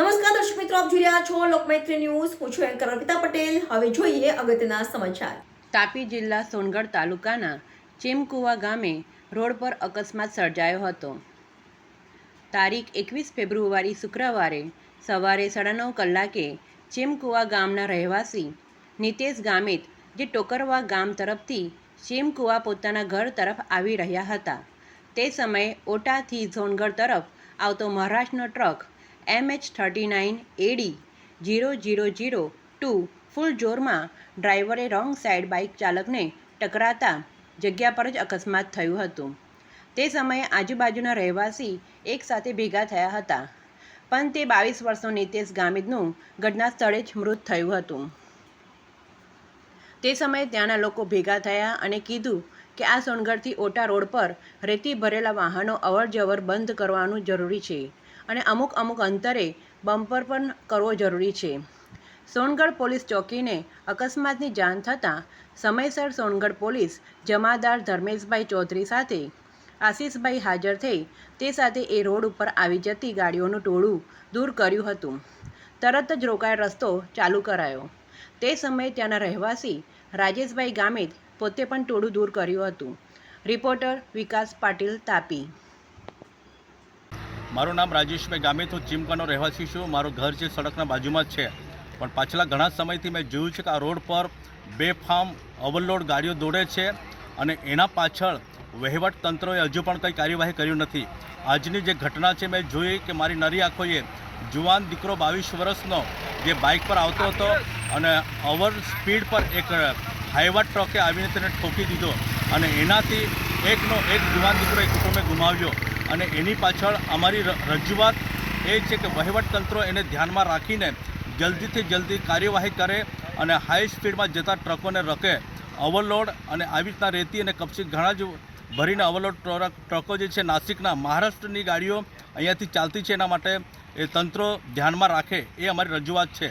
નમસ્કાર દર્શક મિત્રો, આપ જોઈ રહ્યા છો લોકમૈત્રી ન્યૂઝ. હું છું એન્કર અર્પિતા પટેલ. હવે જોઈએ અગત્યના સમાચાર. તાપી જિલ્લા સોનગઢ તાલુકાના ચેમકુવા ગામે રોડ પર અકસ્માત સર્જાયો હતો. તારીખ એકવીસ ફેબ્રુઆરી શુક્રવારે સવારે સાડા નવ કલાકે ચેમકુવા ગામના રહેવાસી નિતેશ ગામિત જે ટોકરવા ગામ તરફથી ચીમકુવા પોતાના ઘર તરફ આવી રહ્યા હતા. તે સમયે ઓટાથી ઝોનગઢ તરફ આવતો મહારાષ્ટ્રનો truck MH thirty nine AD zero zero zero two full જોરમાં ડ્રાઈવરે રોંગ સાઈડ બાઇક ચાલકને ટકરાતા જગ્યા પર જ અકસ્માત થયું હતું. તે સમયે આજુબાજુના રહેવાસી એકસાથે ભેગા થયા હતા. પણ તે બાવીસ વર્ષનો નિતેશ ગામિતનું ઘટના સ્થળે જ મૃત થયું હતું. તે સમયે ત્યાંના લોકો ભેગા થયા અને કીધું કે આ સોનગઢથી ઓટા રોડ પર રેતી ભરેલા વાહનો અવરજવર બંધ કરવાનું જરૂરી છે અને અમુક અમુક અંતરે બમ્પર પણ કરવો જરૂરી છે. સોનગઢ પોલીસ ચોકીને અકસ્માતની જાણ થતાં સમયસર સોનગઢ પોલીસ જમાદાર ધર્મેશભાઈ ચૌધરી સાથે આશીષભાઈ હાજર થઈ તે સાથે એ રોડ ઉપર આવી જતી ગાડીઓનું ટોળું દૂર કર્યું હતું. તરત જ રોકાયેલ રસ્તો ચાલુ કરાયો. તે સમયે ત્યાંના રહેવાસી રાજેશભાઈ ગામિત પોતે પણ ટોળું દૂર કર્યું હતું. રિપોર્ટર વિકાસ પાટીલ, તાપી. મારું નામ રાજેશભાઈ ગામિત, હું ચીમકાનો રહેવાસી છું. મારું ઘર છે સડકના બાજુમાં જ છે. પણ પાછલા ઘણા સમયથી મેં જોયું છે કે આ રોડ પર બે ફાર્મ ઓવરલોડ ગાડીઓ દોડે છે અને એના પાછળ વહીવટ તંત્રોએ હજુ પણ કંઈ કાર્યવાહી કર્યું નથી. આજની જે ઘટના છે મેં જોઈ કે મારી નરી આંખોએ જુવાન દીકરો બાવીસ વર્ષનો જે બાઇક પર આવતો હતો અને ઓવર સ્પીડ પર એક હાઈવા ટ્રકે આવીને તેને ઠોકી દીધો અને એનાથી એકનો એક જુવાન દીકરો એ કુટુંબે ગુમાવ્યો. અને એની પાછળ અમારી રજૂઆત એ છે કે વહીવટતંત્રો એને ધ્યાનમાં રાખીને જલ્દીથી જલ્દી કાર્યવાહી કરે અને હાઈ સ્પીડમાં જતા ટ્રકોને રકે. ઓવરલોડ અને આવી રીતના રેતી અને કપચી ઘણા જ ભરીને ઓવરલોડ ટ્રક, ટ્રકો જે છે નાસિકના મહારાષ્ટ્રની ગાડીઓ અહીંયાથી ચાલતી છે એના માટે એ તંત્રો ધ્યાનમાં રાખે એ અમારી રજૂઆત છે.